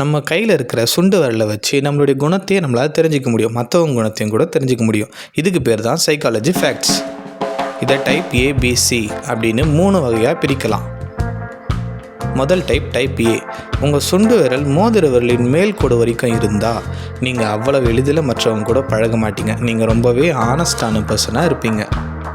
நம்ம கையில் இருக்கிற சுண்டு விரலை வச்சு நம்மளுடைய குணத்தையே நம்மளால் தெரிஞ்சிக்க முடியும். மற்றவங்க குணத்தையும் கூட தெரிஞ்சிக்க முடியும். இதுக்கு பேர் தான் சைக்காலஜி ஃபேக்ட்ஸ் இதை டைப் ஏபிசி அப்படின்னு மூணு வகையாக பிரிக்கலாம். முதல் டைப் டைப் ஏ உங்கள் சுண்டு விரல் மோதிர விரலின் மேல் கூட வரைக்கும் இருந்தால் நீங்கள் அவ்வளவு எளிதில் மற்றவங்க கூட பழக மாட்டீங்க. நீங்கள் ரொம்பவே ஆனஸ்டான பர்சனாக இருப்பீங்க.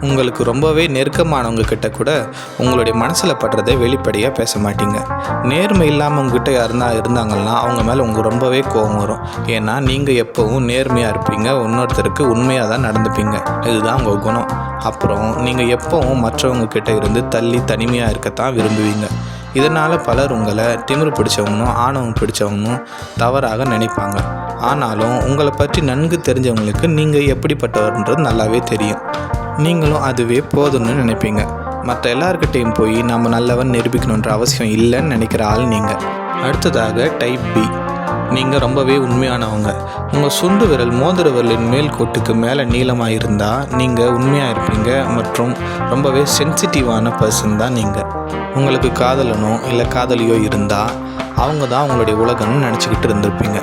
உங்களுக்கு ரொம்பவே நெருக்கமானவங்க கிட்ட கூட உங்களுடைய மனசில் படுறதை வெளிப்படையாக பேச மாட்டீங்க. நேர்மை இல்லாமல் உங்ககிட்ட யாருந்தா இருந்தாங்கன்னா அவங்க மேலே உங்களுக்கு ரொம்பவே கோபம் வரும். ஏன்னா நீங்கள் எப்போவும் நேர்மையாக இருப்பீங்க. இன்னொருத்தருக்கு உண்மையாக தான் நடந்துப்பீங்க. இதுதான் உங்கள் குணம். அப்புறம் நீங்கள் எப்போவும் மற்றவங்க கிட்ட இருந்து தள்ளி தனிமையாக இருக்கத்தான் விரும்புவீங்க. இதனால் பலர் உங்களை திமிரு பிடிச்சவங்களும் ஆணவம் பிடிச்சவங்களும் தவறாக நினைப்பாங்க. ஆனாலும் உங்களை பற்றி நன்கு தெரிஞ்சவங்களுக்கு நீங்கள் எப்படிப்பட்டவர்ன்றது நல்லாவே தெரியும். நீங்களும் அதுவே போதும்னு நினைப்பீங்க. மற்ற எல்லார்கிட்டையும் போய் நம்ம நல்லவன் நிரூபிக்கணுன்ற அவசியம் இல்லைன்னு நினைக்கிற ஆள் நீங்கள் அடுத்ததாக டைப் பி நீங்கள் ரொம்பவே உண்மையானவங்க. உங்கள் சுண்டு விரல் மோதிர விரலின் மேல் கோட்டுக்கு மேலே நீளமாக இருந்தால் நீங்கள் உண்மையாக இருப்பீங்க மற்றும் ரொம்பவே சென்சிட்டிவான பர்சன் தான் நீங்கள் உங்களுக்கு காதலனோ இல்லை காதலியோ இருந்தால் அவங்க தான் உங்களுடைய உலகம்னு நினச்சிக்கிட்டு இருந்திருப்பீங்க.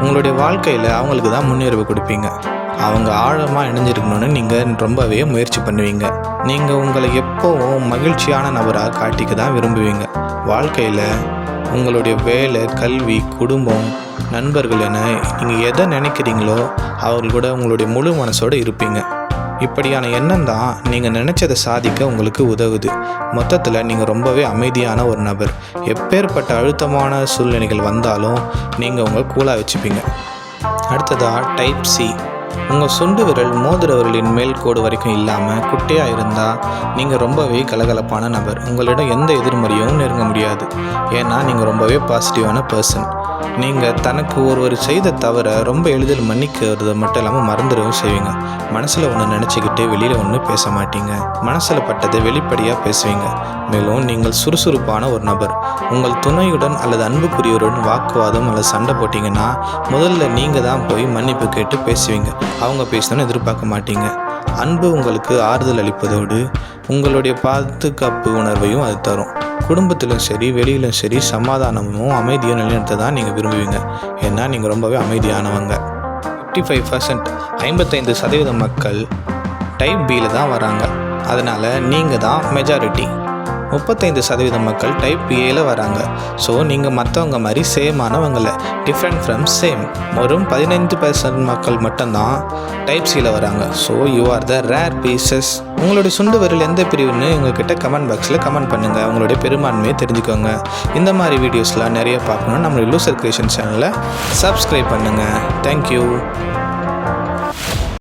உங்களுடைய வாழ்க்கையில் அவங்களுக்கு தான் முன்னுரிமை கொடுப்பீங்க. அவங்க ஆழமாக இணைஞ்சிருக்கணும்னு நீங்கள் ரொம்பவே முயற்சி பண்ணுவீங்க. நீங்கள் உங்களை எப்போவும் மகிழ்ச்சியான நபராக காட்டிக்க தான் விரும்புவீங்க. வாழ்க்கையில் உங்களுடைய வேலை கல்வி குடும்பம் நண்பர்கள் என நீங்கள் எதை நினைக்கிறீங்களோ அவர்கள் கூட உங்களுடைய முழு மனசோடு இருப்பீங்க. இப்படியான எண்ணம் தான் நீங்கள் நினச்சதை சாதிக்க உங்களுக்கு உதவுது. மொத்தத்தில் நீங்கள் ரொம்பவே அமைதியான ஒரு நபர். எப்பேற்பட்ட அழுத்தமான சூழ்நிலைகள் வந்தாலும் நீங்கள் உங்களை கூலாக வச்சுப்பீங்க. அடுத்ததாக டைப் சி உங்கள் சுண்டு விரல் மோதிர விரலின் மேல் கோடு வரைக்கும் இல்லாமல் குட்டையாக இருந்தால் நீங்கள் ரொம்பவே கலகலப்பான நபர். உங்களிடம் எந்த எதிர்மறையும் நெருங்க முடியாது. ஏன்னா நீங்கள் ரொம்பவே பாசிட்டிவான பர்சன் நீங்கள் தனக்கு ஒருவர் செய்த தவிர ரொம்ப எளிதில் மன்னிக்கிறது மட்டும் இல்லாமல் மறந்துடவும் செய்வீங்க. மனசில் ஒன்று நினச்சிக்கிட்டு வெளியில் ஒன்று பேச மாட்டீங்க. மனசில் பட்டதை வெளிப்படையாக பேசுவீங்க. மேலும் நீங்கள் சுறுசுறுப்பான ஒரு நபர். உங்கள் துணையுடன் அல்லது அன்புக்குரியவருடன் வாக்குவாதம் அல்லது சண்டை போட்டிங்கன்னா முதல்ல நீங்கள் தான் போய் மன்னிப்பு கேட்டு பேசுவீங்க. அவங்க பேசணும்னு எதிர்பார்க்க மாட்டீங்க. அன்பு உங்களுக்கு ஆறுதல் அளிப்பதோடு உங்களுடைய பாதுகாப்பு உணர்வையும் அது தரும். குடும்பத்திலும் சரி வெளியிலும் சரி சமாதானமும் அமைதியும் நிலைநிறுத்த தான் நீங்கள் விரும்புவீங்க. ஏன்னா நீங்கள் ரொம்பவே அமைதியானவங்க. ஃபிஃப்டி ஃபைவ் பர்சன்ட் ஐம்பத்தைந்து சதவீத மக்கள் டைப் பியில் தான் வராங்க. அதனால் நீங்கள் தான் மெஜாரிட்டி முப்பத்தைந்து சதவீதம் மக்கள் டைப் ஏல வராங்க. ஸோ நீங்கள் மற்றவங்க மாதிரி சேமானவங்கள டிஃப்ரெண்ட் ஃப்ரம் சேம் வெறும் பதினைந்து பர்சன்ட் மக்கள் மட்டும்தான் டைப் சியில் வராங்க. So you are the rare pieces உங்களுடைய சுண்டு விரல் எந்த பிரிவுன்னு எங்ககிட்ட கமெண்ட் பாக்ஸில் கமெண்ட் பண்ணுங்கள் உங்களுடைய பெரும்பான்மையை தெரிஞ்சுக்கோங்க. இந்த மாதிரி வீடியோஸ்லாம் நிறைய பார்க்கணும்னு நம்மளுடைய லூசர் கிரியேஷன் சேனலை சப்ஸ்கிரைப் பண்ணுங்கள் தேங்க்யூ